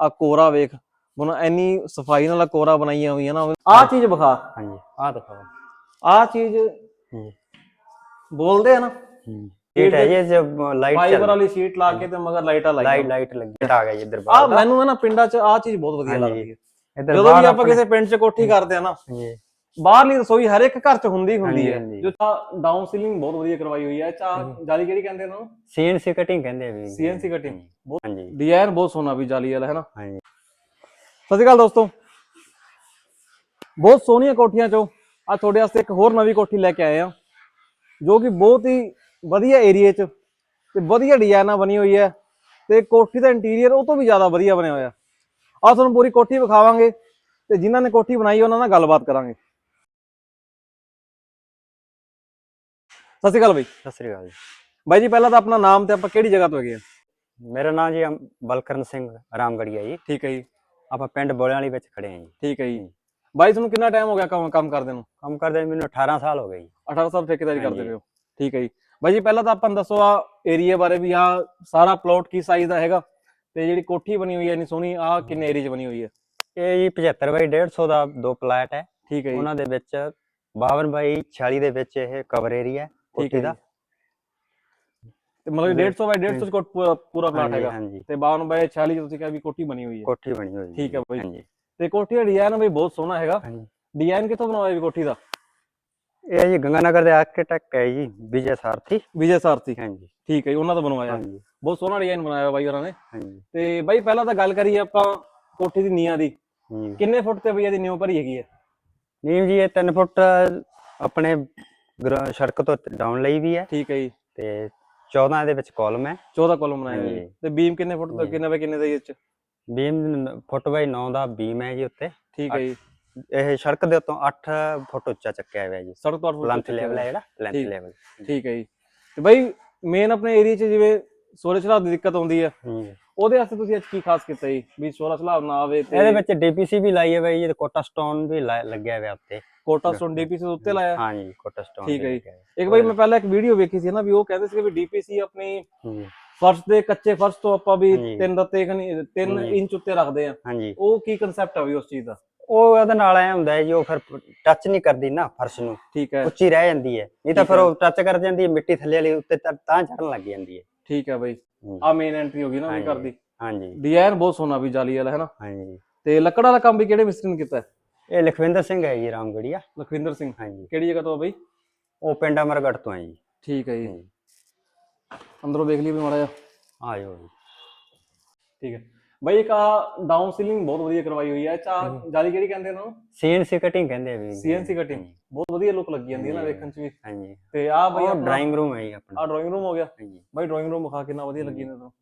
ਆ ਕੋਰਾ ਵੇਖ ਹੁਣ ਇੰਨੀ ਸਫ਼ਾਈ ਨਾਲ ਕੋਰਾ ਬਣਾਈਆਂ ਹੋਈਆਂ ਨਾ ਆਹ ਚੀਜ਼ ਵਿਖਾ। ਹਾਂਜੀ। ਆਹ ਦਿਖਾਓ। ਆਹ ਚੀਜ਼ ਬੋਲਦੇ ਆ ਨਾ। ਇਹ ਹੈ ਜੀ ਜਬ ਲਾਈਟ ਫਾਈਬਰ ਚੱਲ ਵਾਲੀ ਸ਼ੀਟ ਲਾ ਕੇ ਤੇ ਮਗਰ ਲਾਈਟਾਂ ਲਾਈਟ ਲਾਈਆਂ ਲਾਈਟ ਲੱਗੀ। ਆ ਗਿਆ ਜੀ ਇੱਧਰ ਆ ਬਾਹਰ। ਮੈਨੂੰ ਨਾ ਪਿੰਡਾਂ 'ਚ ਆ ਚੀਜ਼ ਬਹੁਤ ਵਧੀਆ। ਲੱਗਦੀ ਹੈ। ਇੱਧਰ ਜਦੋਂ ਵੀ ਆਪਾਂ ਕਿਸੇ ਪਿੰਡ 'ਚ ਕੋਠੀ ਕਰਦੇ ਆ ਨਾ ਜੀ ਬਾਹਰਲੀ ਰਸੋਈ ਹਰ ਇੱਕ ਘਰ 'ਚ ਹੁੰਦੀ ਹੁੰਦੀ ਹਾਂਜੀ, ਹੈ। ਹਾਂਜੀ। ਜੋ ਡਾਊਨ ਸੀਲਿੰਗ ਬਹੁਤ ਵਧੀਆ ਕਰਵਾਈ ਹੋਈ ਹੈ। ਚਾ ਜਾਲੀ ਕਿਹੜੀ ਕਹਿੰਦੇ ਇਹਨਾਂ ਨੂੰ ਸੀਐਨਸੀ ਕਟਿੰਗ ਕਹਿੰਦੇ ਆ ਵੀ ਸੀਐਨਸੀ ਕਟਿੰਗ ਬਹੁਤ ਹਾਂਜੀ। ਡਿਜ਼ਾਈਨ ਬਹੁਤ ਸੋਹਣਾ ਵੀ ਜਾਲੀ ਵਾਲਾ ਹੈ ਨਾ? ਹਾਂਜੀ। ਸਤਿ ਸ਼੍ਰੀ ਅਕਾਲ ਦੋਸਤੋ। ਬਹੁਤ ਸੋਹਣੀਆਂ ਕੋਠੀਆਂ ਚੋਂ ਆ ਤੁਹਾਡੇ ਵਾਸਤੇ ਇੱਕ ਹੋਰ ਨਵੀਂ ਕੋਠੀ ਲੈ ਕੇ ਆਏ ਆ ਜੋ ਕਿ ਬਹੁਤ ਹੀ ਵਧੀਆ ਏਰੀਏ 'ਚ ਤੇ ਵਧੀਆ ਡਿਜ਼ਾਈਨ ਬਣੀ ਹੋਈ ਹੈ ਤੇ ਕੋਠੀ ਦਾ ਇੰਟੀਰੀਅਰ ਉਹ ਤੋਂ ਵੀ ਜ਼ਿਆਦਾ ਵਧੀਆ ਬਣਿਆ ਹੋਇਆ। ਆ ਤੁਹਾਨੂੰ ਪੂਰੀ ਕੋਠੀ ਵਿਖਾਵਾਂਗੇ ਤੇ ਜਿਨ੍ਹਾਂ ਨੇ ਕੋਠੀ ਬਣਾਈ ਉਹਨਾਂ ਨਾਲ ਗੱਲਬਾਤ ਕਰਾਂਗੇ। ਸਤਿ ਸ਼੍ਰੀ ਅਕਾਲ ਬਾਈ। ਸਤਿ ਸ੍ਰੀ ਅਕਾਲ ਜੀ। ਬਾਈ ਜੀ ਪਹਿਲਾਂ ਤਾਂ ਆਪਣਾ ਨਾਮ ਤੇ ਆਪਾਂ ਕਿਹੜੀ ਜਗ੍ਹਾ ਤੋਂ ਹੈਗੇ ਆ? ਮੇਰਾ ਨਾਮ ਜੀ ਅਮ- ਬਲਕਰਨ ਸਿੰਘ ਰਾਮਗੜੀਆ ਜੀ। ਠੀਕ ਹੈ ਜੀ। ਆਪਾਂ ਪਿੰਡ ਬੋਲਿਆਂ ਵਾਲੀ ਵਿੱਚ ਖੜੇ ਹਾਂ ਜੀ। ਠੀਕ ਹੈ ਜੀ। ਬਾਈ ਤੁਹਾਨੂੰ ਕਿੰਨਾ ਟਾਈਮ ਹੋ ਗਿਆ ਕੰਮ ਕੰਮ ਕਰਦੇ ਨੂੰ? ਕੰਮ ਕਰਦੇ ਮੈਨੂੰ 18 ਸਾਲ ਹੋ ਗਏ ਜੀ। 18 ਸਾਲ ਠੇਕੇਦਾਰੀ ਕਰਦੇ ਹਾਂਜੀ। ਪਏ ਹੋ। ਠੀਕ ਹੈ ਜੀ। ਬਾਈ ਜੀ ਪਹਿਲਾਂ ਤਾਂ ਆਪਾਂ ਨੂੰ ਦੱਸੋ ਆ ਏਰੀਆ ਬਾਰੇ ਵੀ ਆ ਸਾਰਾ ਪਲਾਟ ਕੀ ਸਾਈਜ਼ ਦਾ ਹੈਗਾ ਤੇ ਜਿਹੜੀ ਕੋਠੀ ਬਣੀ ਹੋਈ ਹੈ ਇੰਨੀ ਸੋਹਣੀ ਆ ਕਿੰਨੇ ਏਰੀਆ 'ਚ ਬਣੀ ਹੋਈ ਹੈ? ਇਹ ਜੀ 75 ਬਾਈ 150 ਦਾ ਦੋ ਪਲਾਟ ਹੈ। ਠੀਕ ਹੈ ਜੀ। ਉਹਨਾਂ ਦੇ ਵਿੱਚ 52 ਬਾਈ 46 ਦੇ ਵਿੱਚ ਇਹ ਕਵਰ ਏਰੀਆ ਹੈ। ਠੀਕ ਹੈ ਦਾ ਤੇ ਮਤਲਬ 150 ਬਾਈ 150 ਚ ਪੂਰਾ ਪਲਾਟ ਹੈਗਾ। ਹਾਂਜੀ। ਤੇ 52 ਬਾਈ 46 ਚ ਤੁਸੀਂ ਕਿਹਾ ਵੀ ਕੋਠੀ ਬਣੀ ਹੋਈ ਹੈ। ਕੋਠੀ ਬਣੀ ਹੋਈ ਠੀਕ ਹੈ ਬਾਈ। ਹਾਂਜੀ। ਤੇ ਕੋਠੀ ਦਾ ਡਿਜ਼ਾਈਨ ਬਈ ਬਹੁਤ ਸੋਹਣਾ ਹੈਗਾ। ਡਿਜ਼ਾਈਨ ਕਿੱਥੋਂ ਬਣਵਾਇਆ ਵੀ ਕੋਠੀ ਦਾ? ਇਹ ਜੀ ਗੰਗਾਨਗਰ ਦੇ ਆਰਕੀਟੈਕਟ ਹੈ ਜੀ ਵਿਜੇ ਸਾਰਥੀ। ਵਿਜੇ ਸਾਰਥੀ। ਹਾਂਜੀ। ਠੀਕ ਹੈ ਜੀ ਉਹਨਾਂ ਦਾ ਬਣਵਾਇਆ। ਹਾਂਜੀ। ਬਹੁਤ ਸੋਹਣਾ ਡਿਜ਼ਾਈਨ ਬਣਾਇਆ ਬਾਈ ਹੋਰਾਂ ਨੇ। ਹਾਂਜੀ। ਤੇ ਬਾਈ ਪਹਿਲਾਂ ਤਾਂ ਗੱਲ ਕਰੀਏ ਆਪਾਂ ਕੋਠੀ ਦੀ ਨੀਆਂ ਦੀ। ਕਿੰਨੇ ਫੁੱਟ ਤੇ ਬਈ ਇਹਦੀ ਨੀਂਹ ਭਰੀ ਹੈਗੀ ਹੈ? ਨੀਮ ਜੀ ਇਹ 3 ਫੁੱਟ ਆਪਣੇ ਗਰ- ਸੜਕ ਤੋਂ ਡਾਊਨ ਲਈ ਵੀ ਹੈ। ਠੀਕ ਹੈ ਜੀ। ਤੇ 14 ਦੇ ਵਿੱਚ ਕਾਲਮ ਹੈ। 14 ਕਾਲਮ ਹੋਇਆ ਜੀ ਹਾਂਜੀ। ਤੇ ਬੀਮ ਕਿੰਨੇ ਫੁੱਟ ਹਾਂਜੀ। ਕਿੰਨੇ ਬਾਈ ਕਿੰਨੇ ਦਾ ਜੀ ਇਹ ਚ? ਬੀਮ ਫੁੱਟ ਬਾਈ 9 ਦਾ ਬੀਮ ਹੈ ਜੀ ਉੱਤੇ। ਠੀਕ ਹੈ ਜੀ। ਇਹ ਸੜਕ ਦੇ ਉੱਤੋਂ 8 ਫੁੱਟ ਉੱਚਾ ਚੱਕਿਆ ਹੋਇਆ ਜੀ। ਸੜਕ ਤੋਂ 8 ਫੁੱਟ ਲੈਂਥ ਲੈਵਲ ਹੈ। ਜਿਹੜਾ ਲੈਂਥ ਠੀਕ। ਲੈਵਲ ਠੀਕ ਹੈ ਜੀ। ਤੇ ਬਾਈ ਮੇਨ ਆਪਣੇ ਏਰੀਆ 'ਚ ਜਿਵੇਂ ਸੋਲੇ ਚੜਾਵ ਦੀ ਦਿੱਕਤ ਆਉਂਦੀ ਹੈ। ਉਹਦੇ ਵਾਸਤੇ ਤੁਸੀਂ ਅੱਜ ਕੀ ਖਾਸ ਕੀਤਾ ਜੀ? ਵੀ ਸੋਲਾ ਚੜਾਵ ਨਾ ਆਵੇ ਤੇ ਇਹਦੇ ਵਿੱਚ ਡੀਪੀਸੀ ਵੀ ਲਾਈ ਹੈ ਬਾਈ ਤੇ ਕੋਟਾ ਸਟੋਨ ਵੀ ਲਾ- ਲੱਗਿਆ ਹੋਇਆ ਉੱਤੇ। ਕੋਟਾ ਸਟੋਨ ਡੀਪੀਸੀ ਦੇ ਉੱਤੇ ਲਾਇਆ? ਹਾਂ ਜੀ ਕੋਟਾ ਸਟੋਨ ਠੀਕ ਹੈ ਜੀ। ਇੱਕ ਬਾਈ ਮੈਂ ਪਹਿਲਾਂ ਇੱਕ ਵੀਡੀਓ ਵੇਖੀ ਸੀ ਨਾ ਵੀ ਉਹ ਕਹਿੰਦੇ ਸੀ ਵੀ ਡੀਪੀਸੀ ਆਪਣੀ ਜੀ ਫਰਸ਼ ਦੇ ਕੱਚੇ ਫਰਸ਼ ਤੋਂ ਆਪਾਂ ਵੀ ਹਾਂਜੀ। ਤਿੰਨ ਦੱਤੇ ਖਨੀ 3 ਹਾਂਜੀ। ਇੰਚ ਉੱਤੇ ਰੱਖਦੇ ਆ। ਹਾਂਜੀ। ਉਹ ਕੀ ਕਨਸੈਪਟ ਆ ਵੀ ਉਸ ਚੀਜ਼ ਦਾ? ਉਹ ਉਹਦੇ ਨਾਲ ਐ ਹੁੰਦਾ ਹੈ ਜੀ ਉਹ ਫਿਰ ਟੱਚ ਨਹੀਂ ਕਰਦੀ ਨਾ ਫਰਸ਼ ਨੂੰ। ਠੀਕ ਹੈ। ਉੱਚੀ ਰਹਿ ਜਾਂਦੀ ਹੈ। ਨਹੀਂ ਤਾਂ ਠੀਕ ਫਿਰ ਹੈ। ਉਹ ਟੱਚ ਕਰ ਜਾਂਦੀ ਹੈ ਮਿੱਟੀ ਥੱਲੇ ਵਾਲੀ ਉੱਤੇ ਤਾਂ ਤਾਂ ਚੜਨ ਲੱਗ ਜਾਂਦੀ ਹੈ। ਠੀਕ ਹੈ ਬਾਈ। ਆ ਮੇਨ ਐਂਟਰੀ ਹੋ ਗਈ ਨਾ ਵੀ ਹਾਂਜੀ। ਕਰਦੀ ਹਾਂਜੀ। ਡਿਜ਼ਾਈਨ ਬਹੁਤ ਸੋਹਣਾ ਵੀ ਜਾਲੀ ਵਾਲਾ ਹੈ ਨਾ ਹਾਂਜੀ। ਤੇ ਲੱਕੜ ਵਾਲਾ ਕੰਮ ਵੀ ਕਿਹੜੇ ਮਿਸਤਰੀ ਨੇ ਕੀਤਾ? ਇਹ ਲਖਵਿੰਦਰ ਸਿੰਘ ਹੈ ਜੀ ਰਾਮਗੜੀਆ। ਲਖਵਿੰਦਰ ਸਿੰਘ। ਹਾਂਜੀ। ਕਿਹੜੀ ਜਗ੍ਹਾ ਤੋਂ ਆ ਬਾਈ? ਉਹ ਪਿੰਡ ਅਮਰਗੜ੍ਹ ਤੋਂ ਹੈ ਜੀ। ਠੀਕ ਹੈ ਜੀ। ਅੰਦਰੋਂ ਦੇਖ ਲਈ ਵੀ ਮਾੜਾ ਜਿਹਾ। ਆ ਜਾਓ ਜੀ। ਠੀਕ ਹੈ। ਬਾਈ ਇੱਕ ਆ ਡਾਊਨ ਸੀਲਿੰਗ ਬਹੁਤ ਵਧੀਆ ਕਰਵਾਈ ਹੋਈ ਹੈ। ਚਾ ਜਾਲੀ ਕਿਹੜੀ ਕਹਿੰਦੇ ਇਹਨਾਂ ਨੂੰ? ਸੀਐਨਸੀ ਕਟਿੰਗ ਕਹਿੰਦੇ ਆ ਵੀ ਸੀਐਨਸੀ ਕਟਿੰਗ ਬਹੁਤ ਵਧੀਆ ਲੁੱਕ ਲੱਗੀ ਜਾਂਦੀ ਹੈ ਨਾ ਵੇਖਣ ਚ ਵੀ। ਹਾਂਜੀ। ਤੇ ਆ ਬਾਈ ਆਪਣਾ ਡਰਾਇੰਗ ਰੂਮ ਹੈ ਜੀ ਆਪਣਾ। ਆ ਡਰਾਇੰਗ ਰੂਮ ਹੋ ਗਿਆ। ਹਾਂਜੀ। ਬਾਈ ਡਰਾਇੰਗ ਰੂਮ ਵਿਖਾ ਕਿੰਨਾ ਵਧੀਆ ਲੱਗੀ ਇਹਨਾਂ ਨੂੰ।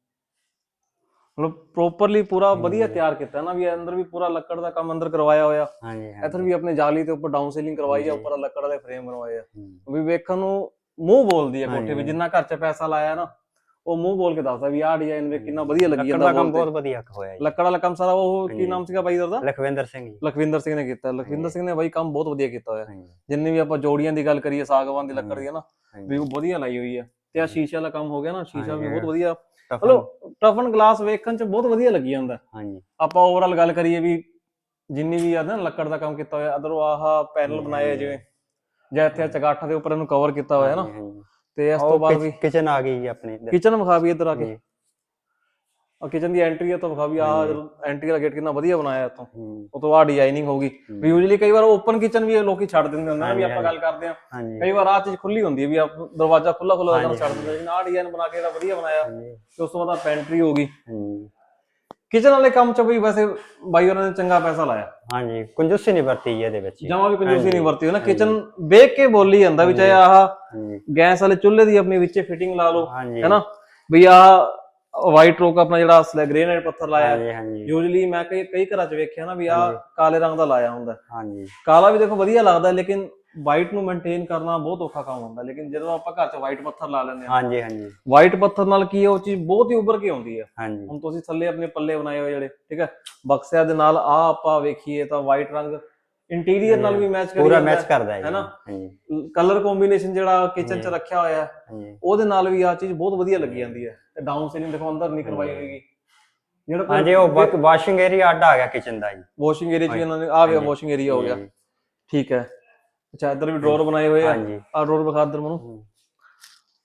ਮਤਲਬ ਪ੍ਰੋਪਰਲੀ ਪੂਰਾ ਵਧੀਆ ਤਿਆਰ ਕੀਤਾ ਨਾ ਵੀ ਅੰਦਰ ਵੀ ਪੂਰਾ ਲੱਕੜ ਦਾ ਕੰਮ ਅੰਦਰ ਕਰਵਾਇਆ ਹੋਇਆ। ਹਾਂਜੀ ਇੱਧਰ ਵੀ ਆਪਣੇ ਜਾਲੀ ਦੇ ਉੱਪਰ ਡਾਊਨ ਸੀਲਿੰਗ ਕਰਵਾਈ ਆ ਉੱਪਰ ਲੱਕੜ ਦੇ ਫਰੇਮ ਬਣਵਾਏ ਆ। ਹੂੰ। ਵੀ ਵੇਖਣ ਨੂੰ ਮੂੰਹ ਬੋਲਦੀ ਆ ਕੋਠੇ ਵੀ। ਜਿੰਨਾ ਘਰ 'ਚ ਪੈਸਾ ਲਾਇਆ ਨਾ। ਉਹ ਮੂੰਹ ਬੋਲ ਕੇ ਦੱਸਦਾ ਵੀ ਆਹ ਡਿਜ਼ਾਈਨ ਵੇ ਕਿੰਨਾ ਵਧੀਆ ਲੱਗੀ ਲੱਕੜ ਜਾਂਦਾ ਦਾ ਕੰਮ ਬਹੁਤ ਵਧੀਆ ਹੋਇਆ। ਜੀ। ਲੱਕੜ ਵਾਲਾ ਕੰਮ ਸਾਰਾ ਉਹ ਕੀ। ਨਾਮ ਸੀਗਾ ਬਾਈ ਦਾ? ਲਖਵਿੰਦਰ ਸਿੰਘ ਜੀ। ਲਖਵਿੰਦਰ ਸਿੰਘ ਨੇ ਕੀਤਾ। ਲਖਵਿੰਦਰ। ਸਿੰਘ ਨੇ ਬਾਈ ਕੰਮ ਬਹੁਤ ਵਧੀਆ ਕੀਤਾ ਹੋਇਆ। ਜਿੰਨੇ ਵੀ ਆਪਾਂ ਜੋੜੀਆਂ ਦੀ ਗੱਲ ਕਰੀਏ ਸਾਗਵਾਨ ਦੀ ਲੱਕੜ ਦੀ ਨਾ। ਵੀ ਉਹ ਵਧੀਆ ਲਾਈ ਹੋਈ ਆ। ਤੇ ਆ ਸ਼ੀਸ਼ੇ ਵਾਲਾ ਕੰਮ ਹੋ ਗਿਆ ਨਾ ਸ਼ੀਸ਼ਾ ਵੀ। ਬਹੁਤ ਵਧੀਆ। ਮਤਲਬ ਟਫਨ ਗਲਾਸ ਵੇਖਣ 'ਚ ਬਹੁਤ ਵਧੀਆ ਲੱਗੀ ਜਾਂਦਾ। ਹਾਂਜੀ। ਆਪਾਂ ਓਵਰਆਲ ਗੱਲ ਕਰੀਏ ਵੀ ਜਿੰਨੀ ਵੀ ਆ ਨਾ ਲੱਕੜ ਦਾ ਕੰਮ ਕੀਤਾ ਹੋਇਆ ਅਦਰੋਂ ਆਹ ਪੈਨਲ ਬਣਾਏ ਜਿਵੇਂ ਜਾਂ ਇੱਥੇ ਚਗਾਠਾਂ ਦੇ ਉੱਪਰ ਇਹਨੂੰ ਕਵਰ ਕੀਤਾ ਹੋਇਆ ਨਾ। ਤੇ ਇਸ ਤੋਂ ਬਾਅਦ ਵੀ ਕਿਚਨ ਆ ਗਈ ਜੀ ਆਪਣੀ ਇੱਧਰ। ਕਿਚਨ ਵਿਖਾ ਵੀ ਇੱਧਰ ਆ ਕੇ। ਜੀ। ਆ ਕਿਚਨ ਦੀ ਐਂਟਰੀ ਆ ਤਾਂ ਵਿਖਾ ਵੀ ਆਹ ਐਂਟਰੀ ਵਾਲਾ ਗੇਟ ਕਿੰਨਾ ਵਧੀਆ ਬਣਾਇਆ ਇੱਥੋਂ। ਹੂੰ। ਉਹ ਤੋਂ ਬਾਅਦ ਡਿਜ਼ਾਈਨਿੰਗ ਹੋਗੀ ਵੀ ਯੂਜੂਲੀ ਕਈ ਵਾਰ ਓਪਨ ਕਿਚਨ ਵੀ ਲੋਕੀ ਛੱਡ ਦਿੰਦੇ ਹੁੰਦੇ ਨੇ ਵੀ ਆਪਾਂ ਗੱਲ ਕਰਦੇ ਆ ਹਾਂਜੀ। ਕਈ ਵਾਰ ਆਹ ਚੀਜ਼ ਖੁੱਲੀ ਹੁੰਦੀ ਹੈ ਵੀ ਆਪ ਦਰਵਾਜ਼ਾ ਖੁੱਲਾ ਖੁੱਲਾ ਛੱਡ ਦਿੰਦੇ ਲੇਕਿਨ ਆਹ ਡਿਜ਼ਾਈਨ ਬਣਾ ਕੇ ਜਿਹੜਾ ਵਧੀਆ ਬਣਾਇਆ। ਹਾਂਜੀ। ਤੇ ਉਸ ਤੋਂ ਬਾਅਦ ਪੈਂਟਰੀ ਹੋ ਗਈ। ਹਾਂਜੀ। ਕਿਚਨ ਵਾਲੇ ਕੰਮ 'ਚ ਵੀ ਵੈਸੇ ਬਾਈ ਉਹਨਾਂ ਨੇ ਚੰਗਾ ਪੈਸਾ ਲਾਇਆ। ਹਾਂਜੀ ਕੰਜੂਸੀ ਨਹੀਂ ਵਰਤੀ ਜੀ ਇਹਦੇ ਵਿੱਚ। ਜਮਾ ਵੀ ਕੰਜੂਸੀ ਨਹੀਂ ਵਰਤੀ ਹੋਈ ਨਾ ਕਿਚਨ ਵੇਖ ਕੇ ਬੋਲੀ ਜਾਂਦਾ ਵੀ ਚਾਹੇ ਆਹ ਗੈਸ ਵਾਲੇ ਚੁੱਲ੍ਹੇ ਦੀ ਆਪਣੀ ਵਿੱਚੇ ਫਿਟਿੰਗ ਲਾ ਲਓ ਹੈਨਾ? ਵੀ ਆਹ ਵਾਈਟ ਰੋਕ ਆਪਣਾ ਜਿਹੜਾ ਅਸਲ ਗ੍ਰੇਨਾਈਟ ਪੱਥਰ ਲਾਇਆ। ਯੂਜੂਲੀ ਮੈਂ ਕਈ ਕਈ ਘਰਾਂ 'ਚ ਵੇਖਿਆ ਨਾ ਵੀ ਆਹ ਕਾਲੇ ਰੰਗ ਦਾ ਲਾਇਆ ਹੁੰਦਾ। ਹਾਂਜੀ। ਕਾਲਾ ਵੀ ਦੇਖੋ ਵਧੀਆ ਲੱਗਦਾ ਲੇਕਿਨ ਵਾਈਟ ਨੂੰ ਮੇਨਟੇਨ ਕਰਨਾ ਬਹੁਤ ਔਖਾ ਕੰਮ ਹੁੰਦਾ ਲੇਕਿਨ ਜਦੋਂ ਆਪਾਂ ਘਰ 'ਚ ਵਾਈਟ ਪੱਥਰ ਲਾ ਲੈਂਦੇ ਹਾਂ ਹਾਂਜੀ ਹਾਂਜੀ। ਵਾਈਟ ਪੱਥਰ ਨਾਲ ਕੀ ਹੈ ਉਹ ਚੀਜ਼ ਬਹੁਤ ਹੀ ਉੱਭਰ ਕੇ ਆਉਂਦੀ ਹੈ ਹਾਂਜੀ। ਹੁਣ ਤੁਸੀਂ ਥੱਲੇ ਆਪਣੇ ਪੱਲੇ ਬਣਾਏ ਹੋਏ ਜਿਹੜੇ ਠੀਕ ਹੈ ਬਕਸਿਆਂ ਦੇ ਨਾਲ ਆ ਆਪਾਂ ਵੇਖੀਏ ਤਾਂ ਵਾਈਟ ਰੰਗ ਇੰਟੀਰੀਅਰ ਨਾਲ ਵੀ ਮੈਚ ਕਰੀ ਪੂਰਾ ਮੈਚ ਕਰਦਾ ਹੈ ਜੀ ਹੈਨਾ? ਹਾਂਜੀ। ਕਲਰ ਕੰਬੀਨੇਸ਼ਨ ਜਿਹੜਾ ਕਿਚਨ 'ਚ। ਰੱਖਿਆ ਹੋਇਆ ਹੈ ਹਾਂਜੀ। ਉਹਦੇ ਨਾਲ ਵੀ ਆ ਚੀਜ਼ ਬਹੁਤ ਵਧੀਆ ਲੱਗੀ ਜਾਂਦੀ ਹੈ। ਤੇ ਡਾਊਨ ਸੀਲਿੰਗ ਦੇਖੋ ਅੰਦਰ ਨਹੀਂ ਕਰਵਾਈ ਹੋਏਗੀ। ਜਿਹੜਾ ਹਾਂਜੀ ਉਹ ਵਾਸ਼ਿੰਗ ਏਰੀਆ ਅੱਡ ਆ ਗਿਆ ਕਿਚਨ ਦਾ ਜੀ। ਵਾਸ਼ਿੰਗ ਏਰੀਆ ਚ ਵੀ ਇਹਨਾਂ ਨੇ ਆ ਗਿਆ ਵਾਸ਼ਿੰਗ ਏਰੀਆ ਹੋ ਗਿਆ। ਜੀ। ਠੀਕ ਹੈ। ਅੱਛਾ ਇੱਧਰ ਵੀ ਡਰਾਅਰ ਬਣਾਏ ਹੋਏ ਆ। ਹਾਂਜੀ। ਆ ਡਰਾਅਰ ਵਿਖਾ ਇੱਧਰ ਮੈਨੂੰ।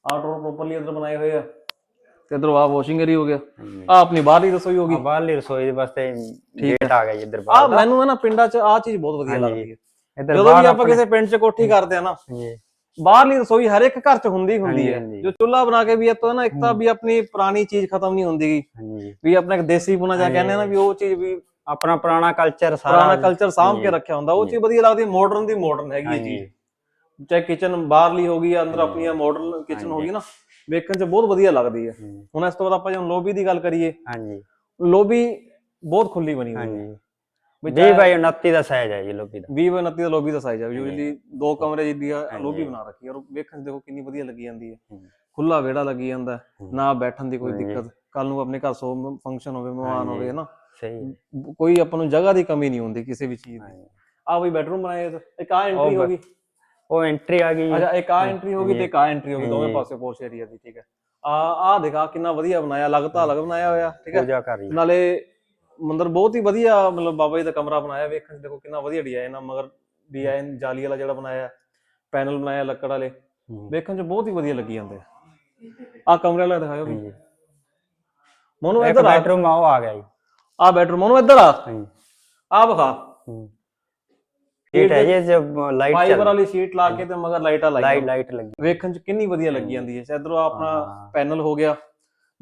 ਆ ਡਰਾਅਰ ਪ੍ਰੋਪਰਲੀ ਇੱਧਰ ਬਣਾਏ ਹੋਏ ਆ। ਤੇ ਇੱਧਰ ਆ ਵਾਸ਼ਿੰਗ ਏਰੀਆ ਹੋ ਗਿਆ। ਆ ਆਪਣੀ ਬਾਹਰਲੀ ਰਸੋਈ ਹੋ ਗਈ। ਬਾਹਰਲੀ ਰਸੋਈ ਦੇ ਵਾਸਤੇ ਗੇਟ ਆ। ਗਿਆ ਇੱਧਰ ਆ ਬਾਹਰ ਦਾ। ਮੈਨੂੰ ਨਾ ਪਿੰਡਾਂ 'ਚ ਆ ਚੀਜ਼ ਬਹੁਤ ਵਧੀਆ। ਲੱਗਦੀ ਹੈ। ਇੱਧਰ ਜਦੋਂ ਵੀ ਆਪਾਂ ਕਿਸੇ ਪਿੰਡ 'ਚ ਕੋਠੀ ਕਰਦੇ ਆ ਨਾ ਬਾਹਰਲੀ ਰਸੋਈ ਹਰ ਇੱਕ ਘਰ 'ਚ ਹੁੰਦੀ ਹੁੰਦੀ ਹੈ। ਜੋ ਚੁੱਲ੍ਹਾ ਬਣਾ ਕੇ ਵੀ ਇਹ ਤਾਂ ਨਾ ਇੱਕ ਤਾਂ ਵੀ ਆਪਣੀ ਪੁਰਾਣੀ ਚੀਜ਼ ਖਤਮ ਨਹੀਂ ਹੁੰਦੀ ਵੀ ਆਪਣਾ ਇੱਕ ਦੇਸੀ ਪੁਣਾ ਜਾ ਕਹਿੰਦੇ ਆ ਨਾ ਵੀ ਉਹ ਚੀਜ਼ ਵੀ ਆਪਣਾ ਪੁਰਾਣਾ ਕਲਚਰ ਸਾਰਾ ਪੁਰਾਣਾ ਕਲਚਰ ਸਾਂਭ ਕੇ। ਰੱਖਿਆ ਹੁੰਦਾ ਉਹ ਚੀਜ਼ ਵਧੀਆ ਲੱਗਦੀ ਮਾਡਰਨ ਦੀ ਮਾਡਰਨ ਹੈਗੀ ਹੈ। ਚੀਜ਼। ਚਾਹੇ ਕਿਚਨ ਬਾਹਰਲੀ ਹੋ ਗਈ ਅੰਦਰ ਆਪਣੀਆਂ ਮਾਡਰਨ ਕਿਚਨ ਹੋ ਗਈ ਨਾ ਵੇਖਣ 'ਚ ਬਹੁਤ ਵਧੀਆ ਲੱਗਦੀ ਹੈ। ਹੁਣ ਇਸ ਤੋਂ ਬਾਅਦ ਆਪਾਂ ਜੇ ਲੋਬੀ ਦੀ ਗੱਲ ਕਰੀਏ ਹਾਂਜੀ। ਲੋਬੀ ਬਹੁਤ ਖੁੱਲੀ ਬਣੀ ਹੋਈ ਹੈ। ਹਾਂਜੀ। ਵੀ 20 ਬਾਈ 29 ਦਾ ਸਾਈਜ਼ ਹੈ ਜੀ ਲੋਬੀ ਦਾ। 20 ਬਾਈ 29 ਦਾ ਲੋਬੀ ਦਾ ਸਾਈਜ਼ ਹੈ। ਯੂਜੂਲੀ ਦੋ ਕਮਰੇ ਜਿੱਦੀ। ਲੋਬੀ ਬਣਾ ਰੱਖੀ ਔਰ ਵੇਖਣ 'ਚ ਦੇਖੋ ਕਿੰਨੀ ਵਧੀਆ ਲੱਗੀ ਜਾਂਦੀ ਹੈ। ਖੁੱਲਾ ਵਿਹੜਾ ਲੱਗੀ ਜਾਂਦਾ। ਨਾ ਬੈਠਣ ਦੀ ਕੋਈ। ਦਿੱਕਤ। ਕੱਲ ਨੂੰ ਆਪਣੇ ਘਰ ਸੋ ਫੰਕਸ਼ਨ ਹੋਵੇ ਮਹਿਮਾਨ। ਹੋਵੇ ਨਾ? ਸਹੀ ਕੋਈ ਆਪਾਂ ਨੂੰ ਜਗ੍ਹਾ ਦੀ ਕਮੀ ਨਹੀਂ ਹੁੰਦੀ ਕਿਸੇ ਵੀ ਚੀਜ਼ ਦੀ। ਆ ਬਈ ਬੈਡਰੂਮ ਬਣਾਏ ਤੇ ਇੱਕ ਆ ਐਂਟਰੀ ਹੋ ਗਈ। ਉਹ ਐਂਟਰੀ ਆ ਗਈ। ਅੱਛਾ ਇੱਕ ਆ ਐਂਟਰੀ ਹੋ ਗਈ ਤੇ ਇੱਕ ਆ ਐਂਟਰੀ ਹੋ ਗਈ ਦੋਵੇਂ। ਪਾਸੇ ਪੋਸ਼ ਏਰੀਆ ਦੀ ਠੀਕ ਹੈ। ਆ ਆ ਦੇਖਾ ਕਿੰਨਾ ਵਧੀਆ ਬਣਾਇਆ ਲੱਗਤਾ ਅਲੱਗ ਬਣਾਇਆ ਹੋਇਆ ਠੀਕ ਹੈ। ਪੂਜਾ ਕਰ ਰਹੀ ਨਾਲੇ ਮੰਦਰ ਬਹੁਤ ਹੀ ਵਧੀਆ ਮਤਲਬ ਬਾਬਾ ਜੀ ਦਾ ਕਮਰਾ ਬਣਾਇਆ ਵੇਖਣ ਦੇਖੋ ਕਿੰਨਾ ਵਧੀਆ ਡਿਜ਼ਾਈਨ ਆ ਮਗਰ ਡਿਜ਼ਾਈਨ ਜਾਲੀ ਵਾਲਾ ਜਿਹੜਾ ਬਣਾਇਆ ਪੈਨਲ ਬਣਾਇਆ ਲੱਕੜ ਵਾਲੇ। ਵੇਖਣ 'ਚ ਬਹੁਤ ਹੀ ਵਧੀਆ ਲੱਗੀ ਜਾਂਦੇ ਆ। ਕਮਰੇ ਵਾਲਾ ਦਿਖਾਇਓ ਵੀ ਮੋਨੂੰ ਇੱਧਰ ਬੈਡਰੂਮ ਆ ਉਹ ਆ ਗਿਆ ਜੀ। ਆ ਬੈਡਰੂਮ ਮੋਨੂੰ ਇੱਧਰ ਆ। ਹਾਂਜੀ। ਆ ਵਿਖਾ। ਇਹ ਹੈ ਜੀ ਜਬ ਲਾਈਟ ਫਾਈਬਰ ਚੱਲ। ਵਾਲੀ ਸ਼ੀਟ ਲਾ ਕੇ ਤੇ ਮਗਰ ਲਾਈਟਾਂ ਲਾਈਟ ਲਾਈਆਂ। ਲਾਈਟ ਲੱਗੀ। ਵੇਖਣ 'ਚ ਕਿੰਨੀ ਵਧੀਆ ਲੱਗੀ ਜਾਂਦੀ ਹੈ। ਇਧਰੋਂ ਆਪਣਾ ਹਾਂ। ਪੈਨਲ ਹੋ ਗਿਆ।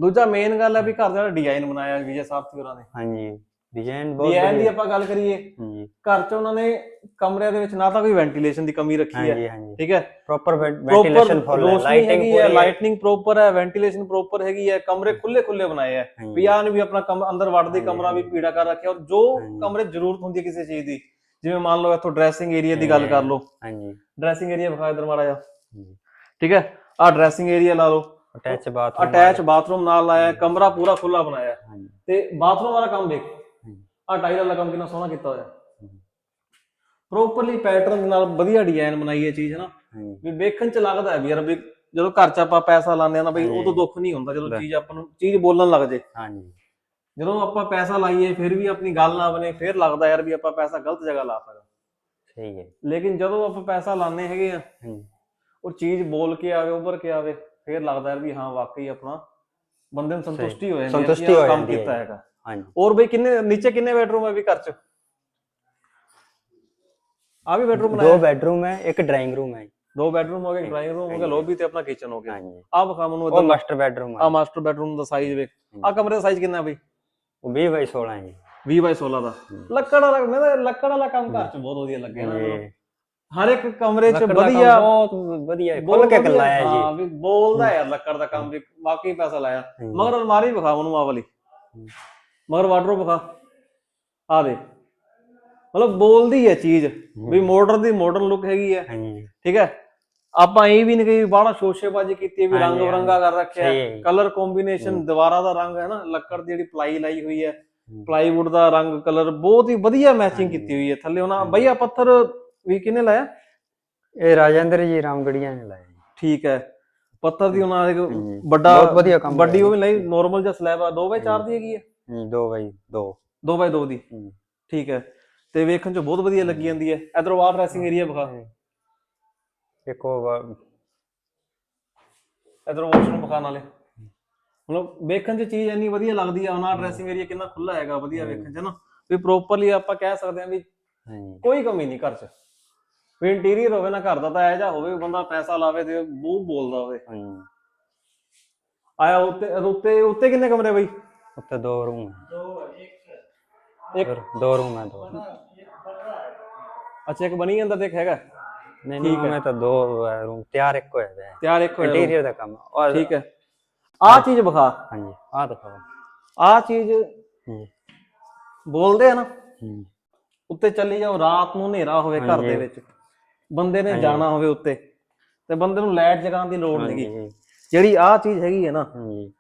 ਦੂਜਾ ਮੇਨ ਗੱਲ ਹੈ ਵੀ ਘਰ ਦਾ ਡਿਜ਼ਾਈਨ ਬਣਾਇਆ ਵਿਜੇ ਸਾਹਿਬ ਹੋਰਾਂ ਨੇ। ਹਾਂਜੀ। ਡਿਜ਼ਾਈਨ ਬਹੁਤ ਡਿਜ਼ਾਈਨ ਦੀ ਵਧੀਆ ਆਪਾਂ ਗੱਲ ਕਰੀਏ ਹਾਂਜੀ। ਘਰ 'ਚ ਉਹਨਾਂ ਨੇ ਕਮਰਿਆਂ ਦੇ ਵਿੱਚ ਨਾ ਤਾਂ ਕੋਈ ਵੈਂਟੀਲੇਸ਼ਨ ਦੀ ਕਮੀ ਰੱਖੀ ਹੈ। ਹਾਂਜੀ ਹਾਂਜੀ। ਠੀਕ ਹੈ? ਪ੍ਰੋਪਰ ਪ੍ਰੋਪਰ ਵੈਂਟੀਲੇਸ਼ਨ ਫੁੱਲ ਹੈ ਲਾਈਟਿੰਗ ਲਾਈਟਿੰਗ ਹੈਗੀ ਹੈ ਲਾਈਟਨਿੰਗ ਪ੍ਰੋਪਰ ਹੈ ਵੈਂਟੀਲੇਸ਼ਨ ਪ੍ਰੋਪਰ ਹੈਗੀ ਹੈ ਕਮਰੇ ਖੁੱਲੇ ਖੁੱਲੇ ਬਣਾਏ ਹੈ। ਵੀ ਆਹ ਨੀ ਵੀ ਆਪਣਾ ਕਮ ਅੰਦਰ ਵੜਦੇ ਹਾਂਜੀ, ਕਮਰਾ ਵੀ। ਪੀੜਾ ਕਰ ਰੱਖਿਆ ਔਰ ਜੋ ਹਾਂਜੀ। ਕਮਰੇ 'ਚ ਜ਼ਰੂਰਤ ਹੁੰਦੀ ਹੈ ਕਿਸੇ ਚੀਜ਼ ਦੀ। ਜਿਵੇਂ ਮੰਨ ਲਓ ਇੱਥੋਂ ਡਰੈਸਿੰਗ ਏਰੀਆ ਦੀ ਗੱਲ ਕਰ ਲਓ। ਹਾਂਜੀ। ਡਰੈਸਿੰਗ ਏਰੀਆ ਵਿਖਾ ਇਧਰ ਮਾੜਾ ਜਾ ਹਾਂਜੀ। ਠੀਕ ਹੈ? ਆਹ ਡਰੈਸਿੰਗ ਏਰੀਆ ਲਾ ਲਓ। ਅਟੈਚ ਬਾਥਰੂਮ ਅਟੈਚ ਬਾਥਰੂਮ ਨਾਲ ਲਾਇਆ ਹੈ, ਕਮਰਾ ਪੂਰਾ ਖੁੱਲਾ ਬਣਾਇਆ। ਹੈ। ਹਾਂਜੀ। ਤੇ ਬਾਥਰੂਮ ਵਾਲਾ ਕੰਮ ਦੇਖ ਆਹ ਟਾਈਲ ਵਾਲਾ ਕੰਮ ਕਿੰਨਾ ਸੋਹਣਾ ਕੀਤਾ ਹੋਇਆ। ਪ੍ਰੋਪਰਲੀ ਪੈਟਰਨ ਨਾਲ ਵਧੀਆ ਡਿਜ਼ਾਈਨ ਬਣਾਈ ਹੈ ਚੀਜ਼ ਹੈ। ਨਾ ਵੀ ਵੇਖਣ ਚ ਲੱਗਦਾ ਹੈ ਵੀ ਯਾਰ ਵੀ ਜਦੋਂ ਘਰ ਚ ਆਪਾਂ ਪੈਸਾ ਲਾਉਂਦੇ ਆ ਨਾ ਬਈ ਉਦੋਂ ਦੁੱਖ ਨਹੀਂ ਹੁੰਦਾ ਜਦੋਂ ਚੀਜ਼ ਆਪਾਂ ਨੂੰ ਚੀਜ਼ ਬੋਲਣ ਲੱਗ ਜੇ। ਹਾਂਜੀ। ਜਦੋਂ ਆਪਾਂ ਪੈਸਾ ਲਾਈਏ ਫਿਰ ਵੀ ਆਪਣੀ ਗੱਲ ਨਾ ਬਣੇ ਫਿਰ ਲੱਗਦਾ ਯਾਰ ਵੀ ਆਪਾਂ ਪੈਸਾ ਗਲਤ ਜਗ੍ਹਾ ਲਾ ਸਕਦਾ ਸਹੀ ਹੈ। ਲੇਕਿਨ ਜਦੋਂ ਆਪਾਂ ਪੈਸਾ ਲਾਉਂਦੇ ਹੈਗੇ ਆ ਹਾਂਜੀ ਉਹ ਚੀਜ਼ ਬੋਲ ਕੇ ਆਵੇ ਉੱਭਰ ਕੇ ਆਵੇ ਫਿਰ ਲੱਗਦਾ ਯਾਰ ਵੀ ਹਾਂ ਵਾਕਈ ਆਪਣਾ ਬੰਦੇ ਨੂੰ ਸੰਤੁਸ਼ਟੀ ਹੋ ਜਾਂਦੀ ਹੈ ਸੰਤੁਸ਼ਟੀ ਆਹ ਹੋ ਕੰਮ ਜਾਂਦੀ ਹੈ। ਕੀਤਾ। ਹੈਗਾ। ਹਾਂਜੀ। ਬਈ ਕਿੰਨੇ ਨੀਚੇ ਕਿੰਨੇ ਬੈਡਰੂਮ ਹੈ ਵੀ ਘਰ ਚ? ਆ ਵੀ ਬੈਡਰੂਮ ਬਣਾਇਆ। ਦੋ ਬੈਡਰੂਮ ਹੈ ਇੱਕ ਡਰਾਇੰਗ ਰੂਮ ਹੈ ਜੀ। ਦੋ ਬੈਡਰੂਮ ਹੋ ਗਏ ਡਰਾਇੰਗ ਰੂਮ ਹੋ ਗਿਆ ਲੌਬੀ ਤੇ ਆਪਣਾ ਕਿਚਨ ਹੋ ਗਿਆ। ਹਾਂਜੀ। ਆ ਵਿਖਾ ਮੈਨੂੰ ਉਹ ਇੱਧਰ। ਮਾਸਟਰ ਬੈਡਰੂਮ ਆ। ਮਾਸਟਰ ਬੈਡਰੂਮ ਦਾ ਸਾਈਜ਼ ਵੇਖ। ਆ ਕਮਰੇ ਦਾ ਸਾਈਜ਼ ਕਿੰਨਾ ਬਈ? ਉਹ 20 ਬਾਈ 16 ਹੈ ਜੀ। 20 ਬਾਈ 16 ਦਾ। ਲੱਕੜ ਵਾਲਾ ਮੈਂ ਤਾਂ ਲੱਕੜ ਵਾਲਾ ਕੰਮ ਘਰ ਚ ਬਹੁਤ ਵਧੀਆ ਲੱਗਿਆ ਨਾ। ਮੈਨੂੰ। ਹਰ ਇੱਕ ਕਮਰੇ ਚ ਲੱਕੜ ਦਾ ਕੰਮ ਵਧੀਆ ਬਹੁਤ ਵਧੀਆ ਹੈ, ਬਹੁਤ ਖੁੱਲ ਕੇ ਵਧੀਆ, ਲਾਇਆ ਹਾਂ ਜੀ ਵੀ ਬੋਲਦਾ ਯਾਰ ਲੱਕੜ ਦਾ ਕੰਮ ਵੀ। ਵਾਕਈ ਪੈਸਾ ਲਾਇਆ। ਮਗਰ ਅਲਮਾਰੀ ਵਿਖਾ ਮੈਨੂੰ ਆ ਵਾਲੀ। ਮਗਰ ਵਾਟਰੋ ਵਿਖਾ। ਆ ਦੇ ਮਤਲਬ ਬੋਲਦੀ ਹੈ ਚੀਜ਼ ਵੀ ਮਾਡਰਨ ਦੀ ਮਾਡਰਨ ਲੁੱਕ ਹੈਗੀ ਹੈ। ਹਾਂਜੀ ਠੀਕ ਹੈ? ਆਪਾਂ ਇਹ ਵੀ ਨਹੀਂ ਕਿ ਬਾਹਲਾ ਸ਼ੋਸ਼ੇਬਾਜ਼ੀ ਕੀਤੀ ਵੀ ਰੰਗ ਬਰੰਗਾ ਕਰ ਰੱਖਿਆ। ਕਲਰ ਕੰਬੀਨੇਸ਼ਨ ਦੀਵਾਰਾਂ ਦਾ ਰੰਗ ਹੈ ਨਾ ਲੱਕੜ ਦੀ ਜਿਹੜੀ ਪਲਾਈ ਲਾਈ ਹੋਈ ਹੈ ਪਲਾਈਵੁੱਡ ਦਾ ਰੰਗ ਕਲਰ ਬਹੁਤ ਹੀ ਵਧੀਆ ਮੈਚਿੰਗ ਕੀਤੀ ਹੋਈ ਹੈ ਥੱਲੇ। ਉਹਨਾਂ ਬਈਆ ਪੱਥਰ ਵੀ ਕਿਹਨੇ ਲਾਇਆ? ਇਹ ਰਾਜੇਂਦਰ ਜੀ ਰਾਮਗੜੀਆਂ ਨੇ ਲਾਇਆ ਠੀਕ ਹੈ। ਪੱਥਰ ਦੀ ਉਹਨਾਂ ਹਾਂਜੀ। ਵੱਡਾ ਬਹੁਤ ਵਧੀਆ ਕੰਮ ਵੱਡੀ ਉਹ ਵੀ ਨਹੀਂ ਨਾਰਮਲ ਜਿਹਾ ਸਲੈਬ ਆ। 2x4 ਦੀ ਹੈਗੀ ਹੈ। ਜੀ 2 ਬਾਈ 2 2x2 ਦੀ ਠੀਕ ਹੈ। ਤੇ ਵੇਖਣ ਚ ਬਹੁਤ ਵਧੀਆ ਲੱਗੀ ਜਾਂਦੀ ਹੈ। ਇਧਰੋਂ ਵਾਰ ਡਰੈਸਿੰਗ ਏਰੀਆ ਵਿਖਾ। ਇੱਕ ਉਹ ਇਧਰੋਂ ਵਾਸ਼ਰੂਮ ਵਿਖਾਣ ਵਾਲੇ। ਮਤਲਬ ਵੇਖਣ ਚ ਚੀਜ਼ ਇੰਨੀ ਵਧੀਆ ਲੱਗਦੀ ਆ ਉਹਨਾਂ ਡਰੈਸਿੰਗ ਏਰੀਆ ਕਿੰਨਾ ਖੁੱਲਾ ਹੈਗਾ ਵਧੀਆ ਵੇਖਣ ਚ ਨਾ। ਵੀ ਪ੍ਰੋਪਰਲੀ ਆਪਾਂ ਕਹਿ ਸਕਦੇ ਹਾਂ ਵੀ ਹਾਂਜੀ ਕੋਈ ਕਮੀ ਨਹੀਂ ਘਰ ਚ। ਵੀ ਇੰਟੀਰੀਅਰ ਹੋਵੇ ਨਾ ਘਰ ਦਾ ਤਾਂ ਇਹ ਜਾ ਹੋਵੇ ਬੰਦਾ ਪੈਸਾ ਲਾਵੇ ਤੇ ਮੂੰਹ ਬੋਲਦਾ ਹੋਵੇ। ਆਇਆ ਉੱਤੇ ਉੱਤੇ ਉੱਤੇ ਕਿੰਨੇ ਕਮਰੇ ਬਈ? ਉੱਤੇ ਦੋ ਰੂਮ ਇੱਕ ਦੋ ਰੂਮ ਹੈ। ਦੋ ਅੱਛਾ ਇੱਕ ਬਣੀ ਜਾਂਦਾ ਤੇ ਇੱਕ ਹੈਗਾ? ਨਹੀਂ ਨਹੀਂ ਮੈਂ ਤਾਂ ਦੋ ਰੂਮ ਤਿਆਰ ਇੱਕ ਹੋਇਆ ਹੈ ਤਿਆਰ ਇੱਕ ਹੋਇਆ ਇੰਟੀਰੀਅਰ ਦਾ ਕੰਮ। ਔਰ ਠੀਕ ਹੈ। ਆਹ ਚੀਜ਼ ਵਿਖਾ। ਹਾਂਜੀ। ਆਹ ਦਿਖਾਓ। ਆਹ ਚੀਜ਼ ਹੂੰ ਬੋਲਦੇ ਆ ਨਾ ਹੂੰ ਉੱਤੇ ਚੱਲੀ ਜਾਓ ਰਾਤ ਨੂੰ ਹਨੇਰਾ ਹੋਵੇ ਘਰ ਦੇ ਵਿੱਚ। ਬੰਦੇ ਨੇ ਜਾਣਾ ਹੋਵੇ ਉੱਤੇ। ਤੇ ਬੰਦੇ ਨੂੰ ਲਾਈਟ ਜਗਾਉਣ ਦੀ ਲੋੜ ਨਹੀਂ ਹਾਂਜੀ ਜਿਹੜੀ ਆਹ ਚੀਜ਼ ਹੈਗੀ ਹੈ ਨਾ ਹਾਂਜੀ।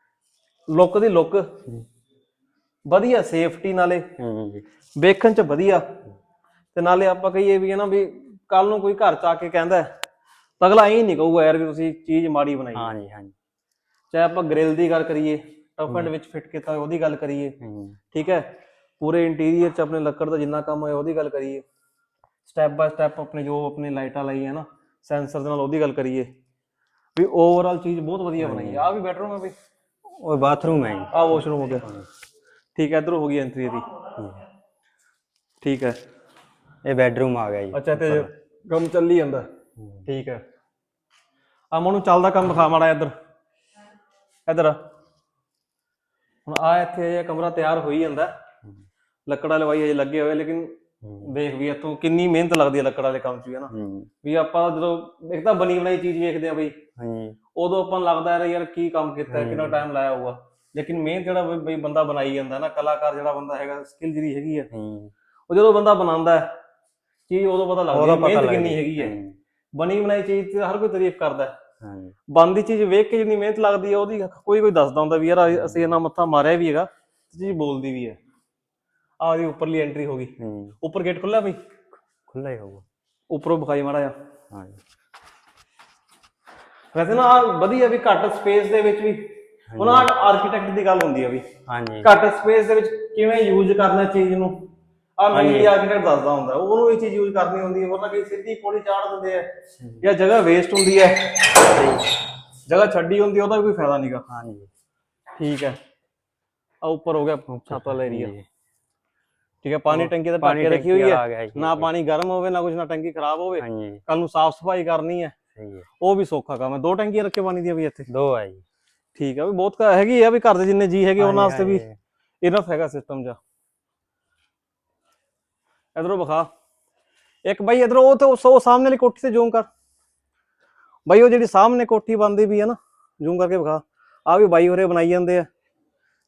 ਲੁੱਕ ਦੀ ਲੁੱਕ। ਵਧੀਆ ਸੇਫਟੀ ਨਾਲੇ। ਹਾਂਜੀ ਵੇਖਣ ਚ ਵਧੀਆ। ਤੇ ਨਾਲੇ ਆਪਾਂ ਕਹੀਏ ਵੀ ਹੈ ਨਾ ਵੀ ਕੱਲ ਨੂੰ ਕੋਈ ਘਰ ਚ ਆ ਕੇ ਕਹਿੰਦਾ ਹੈ, ਤਾਂ ਅਗਲਾ ਨਹੀਂ ਕਹੂਗਾ ਯਾਰ ਵੀ ਤੁਸੀਂ ਚੀਜ਼ ਮਾੜੀ ਬਣਾਈ ਹੈ। ਹਾਂਜੀ ਹਾਂਜੀ। ਚਾਹੇ ਆਪਾਂ ਗ੍ਰਿਲ ਦੀ ਗੱਲ ਕਰੀਏ ਟਫ ਐਂਡ ਵਿੱਚ ਫਿੱਟ ਕੀਤਾ ਹੋਇਆ ਉਹਦੀ ਗੱਲ ਕਰੀਏ। ਹਾਂਜੀ ਠੀਕ ਹੈ? ਪੂਰੇ ਇੰਟੀਰੀਅਰ ਚ ਆਪਣੇ ਲੱਕੜ ਦਾ ਜਿੰਨਾ ਕੰਮ ਹੋਇਆ ਉਹਦੀ ਗੱਲ ਕਰੀਏ। ਸਟੈਪ ਬਾਏ ਸਟੈਪ ਆਪਣੇ ਜੋ ਆਪਣੇ ਲਾਈਟਾਂ ਲਾਈਆਂ ਨਾ ਸੈਂਸਰ ਦੇ ਨਾਲ ਉਹਦੀ ਗੱਲ ਕਰੀਏ। ਵੀ ਓਵਰਆਲ ਚੀਜ਼ ਬਹੁਤ ਵਧੀਆ ਬਣਾਈ ਹੈ। ਆ ਵੀ ਬੈਡਰੂਮ ਹੈ ਬਈ। ਉਹ ਬਾਥਰੂਮ ਹੈ ਜੀ ਆ ਵਾਸ਼ਰੂਮ ਹੋ ਗਿਆ ਠੀਕ ਹੈ ਇਧਰੋਂ ਹੋ ਗਈ ਐਂਟਰੀ ਇਹਦੀ ਠੀਕ ਹੈ ਇਹ ਬੈਡਰੂਮ ਆ ਗਿਆ ਜੀ ਅੱਛਾ ਤੇ ਕੰਮ ਚੱਲੀ ਜਾਂਦਾ ਠੀਕ ਹੈ ਆ ਮੈਨੂੰ ਚੱਲਦਾ ਕੰਮ ਦਿਖਾ ਮਾੜਾ ਇੱਧਰ ਇੱਧਰ ਆ। ਹੁਣ ਆ ਇੱਥੇ ਇਹ ਕਮਰਾ ਤਿਆਰ ਹੋਈ ਜਾਂਦਾ ਲੱਕੜ ਵਾਲੇ ਬਾਈ ਅਜੇ ਲੱਗੇ ਹੋਏ ਲੇਕਿਨ ਵੇਖ ਵੀ ਇੱਥੋਂ ਕਿੰਨੀ ਮਿਹਨਤ ਲੱਗਦੀ ਹੈ ਲੱਕੜ ਵਾਲੇ ਕੰਮ 'ਚ ਵੀ ਹੈ ਨਾ ਹੂੰ ਵੀ ਆਪਾਂ ਜਦੋਂ ਇੱਕ ਤਾਂ ਬਣੀ ਬਣਾਈ ਚੀਜ਼ ਵੇਖਦੇ ਆ ਬਈ ਹਾਂਜੀ ਉਦੋਂ ਆਪਾਂ ਨੂੰ ਲੱਗਦਾ ਯਾਰ ਯਾਰ ਕੀ ਕੰਮ ਕੀਤਾ ਹੈ, ਕਿੰਨਾ ਟਾਈਮ ਲਾਇਆ ਹੋਊਗਾ। ਲੇਕਿਨ ਮਿਹਨਤ ਜਿਹੜਾ ਬਈ- ਬਈ ਬੰਦਾ ਬਣਾਈ ਜਾਂਦਾ ਨਾ ਕਲਾਕਾਰ ਜਿਹੜਾ ਬੰਦਾ ਹੈਗਾ ਸਕਿੱਲ ਜਿਹੜੀ ਹੈਗੀ ਹੈ। ਹਾਂਜੀ ਉਹ ਜਦੋਂ ਬੰਦਾ ਬਣਾਉਂਦਾ ਹੈ ਚੀਜ਼ ਉਦੋਂ ਪਤਾ ਲੱਗਦਾ ਉਹਦਾ ਹੈ ਪਤਾ ਮਿਹਨਤ ਕਿੰਨੀ ਹੈਗੀ ਹੈ। ਬਣੀ ਬਣਾਈ ਚੀਜ਼ ਤੇ ਹਰ ਕੋਈ ਤਾਰੀਫ ਕਰਦਾ ਹੈ। ਹਾਂਜੀ। ਬਣਦੀ ਚੀਜ਼ ਵੇਖ ਕੇ ਜਿੰਨੀ ਮਿਹਨਤ ਲੱਗਦੀ ਹੈ ਉਹਦੀ ਕੋਈ ਕੋਈ ਦੱਸਦਾ ਹੁੰਦਾ ਵੀ ਯਾਰ ਅਸੀਂ ਇਹਨਾਂ ਮੱਥਾ ਮਾਰਿਆ ਵੀ ਹੈਗਾ ਤੇ ਚੀਜ਼ ਬੋਲਦੀ ਵੀ ਹੈ। ਆਹ ਦੀ ਉੱਪਰਲੀ ਐਂਟਰੀ ਹੋ ਗਈ। ਹਾਂਜੀ ਉੱਪਰ ਗੇਟ ਖੁੱਲਾ ਬਈ? ਖੁੱਲਾ ਹੀ ਹੋਊਗਾ। ਉੱਪਰੋਂ ਵਿਖਾਈ ਮਾੜਾ ਜਿਹਾ। ਹਾਂਜੀ। ਵੈਸੇ ਨਾ ਆਹ ਵਧੀਆ ਵੀ ਘੱਟ ਸਪੇਸ ਦੇ ਵਿੱਚ ਵੀ ਉਹਨਾਂ ਆਰਕੀਟੈਕਟ ਦੀ ਗੱਲ ਹੁੰਦੀ ਆ ਵੀ। ਹਾਂਜੀ। ਘੱਟ ਸਪੇਸ ਦੇ ਵਿੱਚ ਕਿਵੇਂ ਯੂਜ਼ ਕਰਨਾ ਚੀਜ਼ ਨੂੰ? ਆ ਮੇਨਲੀ ਆਰਕੀਟੈਕਟ ਦੱਸਦਾ ਹੁੰਦਾ ਉਹਨੂੰ ਇਹ ਚੀਜ਼ ਯੂਜ਼ ਕਰਨੀ ਹੁੰਦੀ ਹੈ ਵਰਨਾ ਕਈ ਸਿੱਧੀ ਪੌੜੀ ਚਾੜ ਦਿੰਦੇ ਆ ਜਾਂ ਜਗ੍ਹਾ ਵੇਸਟ ਹੁੰਦੀ ਹੈ ਜਗ੍ਹਾ ਛੱਡੀ ਹੁੰਦੀ ਉਹਦਾ ਵੀ ਕੋਈ ਫਾਇਦਾ ਨਹੀਂਗਾ ਹਾਂਜੀ। ਠੀਕ ਹੈ ਆ ਉੱਪਰ ਹੋ ਗਿਆ ਛੱਤ ਵਾਲਾ ਏਰੀਆ। ਠੀਕ ਹੈ ਪਾਣੀ ਟੈਂਕੀ ਤਾਂ ਢੱਕ ਕੇ ਰੱਖੀ ਹੋਈ ਹੈ। ਨਾ ਪਾਣੀ ਗਰਮ ਹੋਵੇ ਨਾ ਕੁਝ ਨਾ ਟੈਂਕੀ ਖਰਾਬ ਹੋਵੇ ਕੱਲ ਨੂੰ ਸਾਫ਼ ਸਫ਼ਾਈ ਕਰਨੀ ਹੈ ਉਹ ਵੀ ਸੌਖਾ ਕੰਮ ਹੈ। ਦੋ ਟੈਂਕੀਆਂ ਰੱਖੇ ਪਾਣੀ ਦੀਆਂ ਵੀ ਇੱਥੇ। ਦੋ ਹੈ ਜੀ। ਠੀਕ ਹੈ ਵੀ ਬਹੁਤ ਘ- ਹੈਗੀ ਆ ਵੀ ਘਰ ਦੇ ਜਿੰਨੇ ਜੀ ਹੈਗੇ ਉਹਨਾਂ ਵਾਸਤੇ ਵੀ ਇਨਫ ਹੈਗਾ ਸਿਸਟਮ ਜਾ। ਇਧਰੋਂ ਵਿਖਾ। ਇੱਕ ਬਾਈ ਇਧਰੋਂ ਉਹ ਤੇ ਉਸ- ਉਹ ਸਾਹਮਣੇ ਵਾਲੀ ਕੋਠੀ ਤੇ ਜ਼ੂਮ ਕਰ। ਬਾਈ ਉਹ ਜਿਹੜੀ ਸਾਹਮਣੇ ਕੋਠੀ ਬੰਦੀ ਵੀ ਹੈ ਨਾ ਜ਼ੂਮ ਕਰਕੇ ਵਿਖਾ। ਆ ਵੀ ਬਾਈ ਹੋਰੇ ਬਣਾਈ ਜਾਂਦੇ ਆ।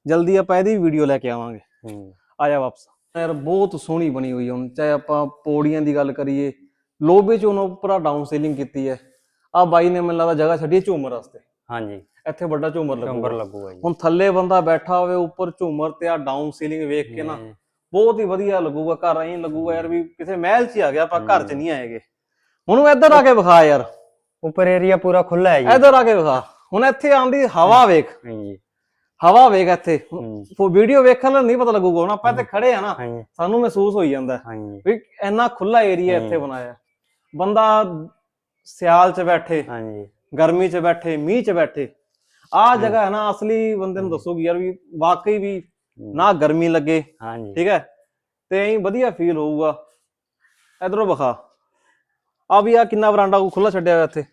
ਜਲਦੀ ਆਪਾਂ ਇਹਦੀ ਵੀਡੀਓ ਲੈ ਕੇ ਆਵਾਂਗੇ। ਹੂੰ। ਆ ਜਾ ਵਾਪਸ। ਯਾਰ ਬਹੁਤ ਸੋਹਣੀ ਬਣੀ ਹੋਈ ਹੈ ਹੁਣ ਚਾਹੇ ਆਪਾਂ ਪੌੜੀਆਂ ਦੀ ਗੱਲ ਕਰੀਏ ਲੋਬੇ ਚ ਉਹਨੂੰ ਪੂਰਾ ਡਾਊਨ ਸੀਲਿੰਗ ਕੀਤੀ ਹੈ। ਆ ਬਾਈ ਨੇ ਮੈਨੂੰ ਲੱਗਦਾ ਜਗ੍ਹਾ ਛੱਡੀ ਹੈ ਝੂਮਰ ਵਾਸਤੇ। ਹਾਂਜੀ। ਇੱਥੇ ਵੱਡਾ ਝੂਮਰ ਲੱਗੂਗਾ। ਨੰਬਰ ਲੱਗੂਗਾ ਜੀ। ਹੁਣ ਥੱਲੇ ਬੰਦਾ ਬੈਠਾ ਹੋਵੇ ਉੱਪਰ ਝੂਮਰ ਤੇ ਆ ਡਾਊਨ ਸੀਲਿੰਗ ਵੇਖ ਕੇ ਨਾ ਬਹੁਤ ਹੀ ਵਧੀਆ ਲੱਗੂਗਾ ਘਰ ਐਂ ਲੱਗੂਗਾ ਯਾਰ ਵੀ ਕਿਸੇ ਮਹਿਲ 'ਚ ਹੀ ਆ ਗਿਆ ਆਪਾਂ ਘਰ 'ਚ ਨਹੀਂ ਆਏਗੇ। ਹੁਣ ਇੱਧਰ ਆ ਕੇ ਵਿਖਾ ਯਾਰ। ਉੱਪਰ ਏਰੀਆ ਪੂਰਾ ਖੁੱਲਾ ਹੈ ਜੀ। ਇੱਧਰ ਆ ਕੇ ਵਿਖਾ। ਹੁਣ ਇੱਥੇ ਆਂਦੀ ਹਵਾ ਵੇਖ। ਹਾਂਜੀ। ਹਵਾ ਵੇਖ ਇੱਥੇ। ਹੂੰ, ਉਹ ਵੀਡੀਓ ਵੇਖਣ ਨਾਲ ਨਹੀਂ ਪਤਾ ਲੱਗੂਗਾ ਹੁਣ ਆਪਾਂ ਇੱਥੇ ਖੜੇ ਆ ਨਾ ਹਾਂਜੀ। ਸਾਨੂੰ ਮਹਿਸੂਸ ਹੋਈ ਜਾਂਦਾ। ਹਾਂਜੀ। ਵੀ ਇੰਨਾ ਖੁੱਲਾ ਏਰੀਆ ਇੱਥੇ ਬਣਾਇਆ। ਬੰਦਾ ਸਿਆਲ 'ਚ ਬੈਠੇ ਹਾਂਜੀ। ਗਰਮੀ 'ਚ ਬੈਠੇ ਮੀਂਹ 'ਚ ਬੈਠੇ। ਆਹ ਜਗ੍ਹਾ ਹੈ ਨਾ ਅਸਲੀ ਬੰਦੇ ਨੂੰ ਦੱਸੋਗੀ ਯਾਰ ਵੀ ਵਾਕਈ ਵੀ ਨਾ ਗਰਮੀ ਲੱਗੇ ਹਾਂਜੀ। ਠੀਕ ਹੈ? ਤੇ ਐਂ ਵਧੀਆ ਫੀਲ ਹੋਊਗਾ। ਇਧਰੋਂ ਵਿਖਾ। ਆ ਵੀ ਆ ਕਿੰਨਾ ਬਰਾਂਡਾ ਖੁੱਲਾ ਛੱਡਿਆ ਹੋਇਆ ਇੱਥੇ?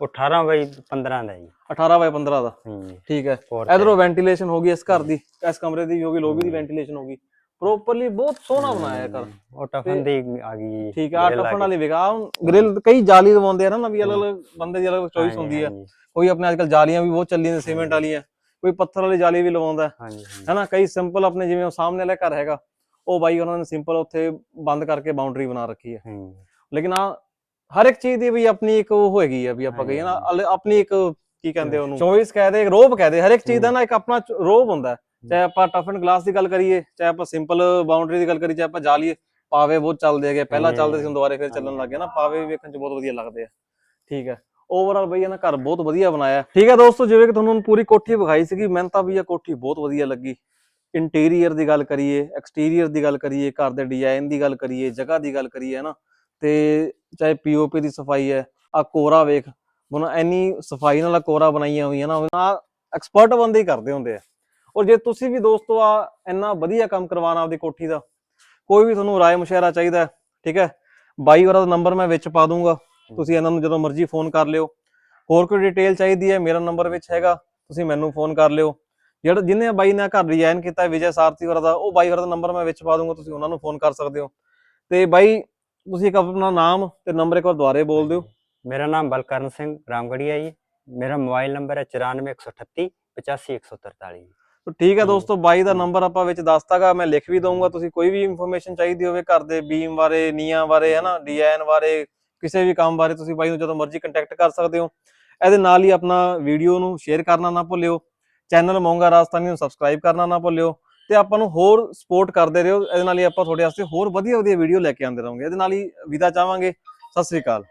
ਉਹ 18 ਬਾਈ 15 ਦਾ ਜੀ। 18 ਬਾਈ 15 ਦਾ। ਹਾਂਜੀ ਠੀਕ ਹੈ। ਇਧਰੋਂ ਵੈਂਟੀਲੇਸ਼ਨ ਹੋ ਗਈ ਇਸ ਘਰ ਦੀ ਇਸ ਕਮਰੇ ਦੀ ਵੀ ਹੋ ਗਈ ਲੋਬੀ ਦੀ ਵੈਂਟੀਲੇਸ਼ਨ ਹੋ ਗਈ। ਪ੍ਰੋਪਰਲੀ ਬਹੁਤ ਸੋਹਣਾ ਬਣਾਇਆ ਘਰ ਉਹ ਟਫਨ ਦੀ ਆ ਗਈ ਠੀਕ ਆ ਟਫਨ। ਵਾਲੀ ਵਿਗਾ ਗ੍ਰਿਲ ਕਈ ਜਾਲੀ ਲਵਾਉਂਦੇ ਆ ਨਾ ਵੀ ਅਲੱਗ ਅਲੱਗ ਬੰਦੇ ਦੀ ਅਲੱਗ ਚੋਇਸ ਹੁੰਦੀ ਹਾਂਜੀ, ਕੋਈ ਆਪਣੇ ਅੱਜਕੱਲ ਜਾਲੀਆਂ ਵੀ ਬਹੁਤ ਚੱਲੀਆਂ ਨੇ ਸੀਮੈਂਟ ਵਾਲੀਆਂ। ਕੋਈ ਪੱਥਰ ਵਾਲੀ ਜਾਲੀ ਵੀ ਲਵਾਉਂਦਾ। ਹੈ ਹੈਨਾ ਕਈ ਸਿੰਪਲ ਆਪਣੇ ਜਿਵੇਂ ਉਹ ਸਾਹਮਣੇ ਵਾਲਾ ਘਰ ਹੈਗਾ ਉਹ ਬਾਈ ਉਹਨਾਂ ਨੇ ਸਿੰਪਲ ਉੱਥੇ ਬੰਦ ਕਰਕੇ ਬਾਉਂਡਰੀ ਬਣਾ ਰੱਖੀ ਹੈ। ਲੇਕਿਨ ਆ ਹਰ ਇੱਕ ਚੀਜ਼ ਦੀ ਵੀ ਆਪਣੀ ਇੱਕ ਉਹ ਹੋਏਗੀ ਆ ਵੀ ਆਪਾਂ ਕਹੀਏ ਨਾ ਆਪਣੀ ਇੱਕ ਕੀ ਕਹਿੰਦੇ ਉਹਨੂੰ? ਚੋਇਸ ਕਹਦੇ ਰੋਬ ਕਹਦੇ ਹਰ ਇੱਕ ਚੀਜ਼ ਦਾ ਨਾ ਇੱਕ ਆਪਣਾ ਰੋਬ ਹੁੰਦਾ। ਹੈ। ਚਾਹੇ ਆਪਾਂ ਟਫ ਐਂਡ ਗਲਾਸ ਦੀ ਗੱਲ ਕਰੀਏ ਚਾਹੇ ਆਪਾਂ ਸਿੰਪਲ ਬਾਉਂਡਰੀ ਦੀ ਗੱਲ ਕਰੀਏ ਚਾਹੇ ਆਪਾਂ ਜਾਲੀਏ ਪਾਵੇ ਬਹੁਤ ਚੱਲਦੇ ਹੈਗੇ ਪਹਿਲਾਂ ਚੱਲਦੇ ਸੀ ਹੁਣ ਦੁਬਾਰੇ ਫਿਰ ਚੱਲਣ ਲੱਗ ਗਏ ਨਾ ਪਾਵੇ ਵੀ ਵੇਖਣ ਚ ਬਹੁਤ ਵਧੀਆ ਲੱਗਦੇ ਆ। ਠੀਕ ਹੈ ਓਵਰਆਲ ਬਈ ਇਹਨਾਂ ਘਰ ਬਹੁਤ ਵਧੀਆ ਬਣਾਇਆ। ਠੀਕ ਹੈ ਦੋਸਤੋ ਜਿਵੇਂ ਕਿ ਤੁਹਾਨੂੰ ਪੂਰੀ ਕੋਠੀ ਵਿਖਾਈ ਸੀਗੀ ਮੈਨੂੰ ਤਾਂ ਵੀ ਇਹ ਕੋਠੀ ਬਹੁਤ ਵਧੀਆ ਲੱਗੀ। ਇੰਟੀਰੀਅਰ ਦੀ ਗੱਲ ਕਰੀਏ ਐਕਸਟੀਰੀਅਰ ਦੀ ਗੱਲ ਕਰੀਏ ਘਰ ਦੇ ਡਿਜ਼ਾਈਨ ਦੀ ਗੱਲ ਕਰੀਏ ਜਗ੍ਹਾ ਦੀ ਗੱਲ ਕਰੀਏ ਨਾ ਤੇ ਚਾਹੇ ਪੀਓਪੀ ਦੀ ਸਫ਼ਾਈ ਹੈ ਆ ਕੋਰਾ ਵੇਖ ਹੁਣ ਇੰਨੀ ਸਫ਼ਾਈ ਨਾਲ ਕੋਰਾ ਬਣਾਈਆਂ ਹੋਈਆਂ ਨਾ ਐਕਸਪਰਟ ਬੰਦੇ ਹੀ ਕਰਦੇ ਹੁੰਦੇ ਆ। ਔਰ ਜੇ ਤੁਸੀਂ ਵੀ ਦੋਸਤੋ ਆ ਇੰਨਾ ਵਧੀਆ ਕੰਮ ਕਰਵਾਉਣਾ ਆਪਦੀ ਕੋਠੀ ਦਾ ਕੋਈ ਵੀ ਤੁਹਾਨੂੰ ਰਾਏ ਮੁਸ਼ਾਰਾ ਚਾਹੀਦਾ ਠੀਕ ਹੈ? ਬਾਈ ਹੋਰਾਂ ਦਾ ਨੰਬਰ ਮੈਂ ਵਿੱਚ ਪਾ ਦੂੰਗਾ ਤੁਸੀਂ ਇਹਨਾਂ ਨੂੰ ਜਦੋਂ ਮਰਜ਼ੀ ਫੋਨ ਕਰ ਲਿਓ। ਹੋਰ ਕੋਈ ਡਿਟੇਲ ਚਾਹੀਦੀ ਹੈ ਮੇਰਾ ਨੰਬਰ ਵਿੱਚ ਹੈਗਾ ਤੁਸੀਂ ਮੈਨੂੰ ਫੋਨ ਕਰ ਲਿਓ। ਜਿਹੜਾ ਜਿਹਨੇ ਬਾਈ ਨੇ ਘਰ ਡਿਜ਼ਾਈਨ ਕੀਤਾ ਵਿਜੇ ਸਾਰਥੀ ਹੋਰਾਂ ਦਾ ਉਹ ਬਾਈ ਹੋਰਾਂ ਦਾ ਨੰਬਰ ਮੈਂ ਵਿੱਚ ਪਾ ਦੂੰਗਾ ਤੁਸੀਂ ਉਹਨਾਂ ਨੂੰ ਫੋਨ ਕਰ ਸਕਦੇ ਹੋ। ਤੇ ਬਾਈ ਤੁਸੀਂ ਇੱਕ ਆਪਣਾ ਨਾਮ ਤੇ ਨੰਬਰ ਇੱਕ ਵਾਰ ਦੁਬਾਰੇ ਬੋਲ ਦਿਓ। ਮੇਰਾ ਨਾਮ ਬਲਕਰਨ ਸਿੰਘ ਰਾਮਗੜੀਆ ਜੀ ਮੇਰਾ ਮੋਬਾਈਲ ਨੰਬਰ ਹੈ 94138 85143 ਜੀ ਤਾਂ ਠੀਕ ਹੈ। ਦੋਸਤੋ ਬਾਈ ਦਾ ਨੰਬਰ ਆਪਾਂ ਵਿੱਚ ਦੱਸਤਾਗਾ ਮੈਂ ਲਿਖ ਵੀ ਦਊਂਗਾ ਤੁਸੀਂ ਕੋਈ ਵੀ ਇਨਫੋਰਮੇਸ਼ਨ ਚਾਹੀਦੀ ਹੋਵੇ ਘਰ ਦੇ ਬੀਮ ਬਾਰੇ ਨੀਆਂ ਬਾਰੇ ਹਨਾ ਡਿਜ਼ਾਈਨ ਬਾਰੇ ਕਿਸੇ ਵੀ ਕੰਮ ਬਾਰੇ ਤੁਸੀਂ ਬਾਈ ਨੂੰ ਜਦੋਂ ਮਰਜ਼ੀ ਕੰਟੈਕਟ ਕਰ ਸਕਦੇ ਹੋ। ਇਹਦੇ ਨਾਲ ਹੀ ਆਪਣਾ ਵੀਡੀਓ ਨੂੰ ਸ਼ੇਅਰ ਕਰਨਾ ਨਾ ਭੁੱਲਿਓ। ਚੈਨਲ ਮੋਂਗਾ ਰਾਜਸਥਾਨੀ ਨੂੰ ਸਬਸਕ੍ਰਾਈਬ ਕਰਨਾ ਨਾ ਭੁੱਲਿਓ। ਤੇ ਆਪਾਂ ਨੂੰ ਹੋਰ ਸਪੋਰਟ ਕਰਦੇ ਰਹੋ। ਇਹਦੇ ਨਾਲ ਹੀ ਆਪਾਂ ਤੁਹਾਡੇ ਵਾਸਤੇ ਹੋਰ ਵਧੀਆ ਵਧੀਆ ਵੀਡੀਓ ਲੈ ਕੇ ਆਉਂਦੇ ਰਹਾਂਗੇ। ਇਹਦੇ ਨਾਲ ਹੀ ਵਿਦਾ ਚਾਹਾਂਗੇ। ਸਤਿ ਸ੍ਰੀ ਅਕਾਲ।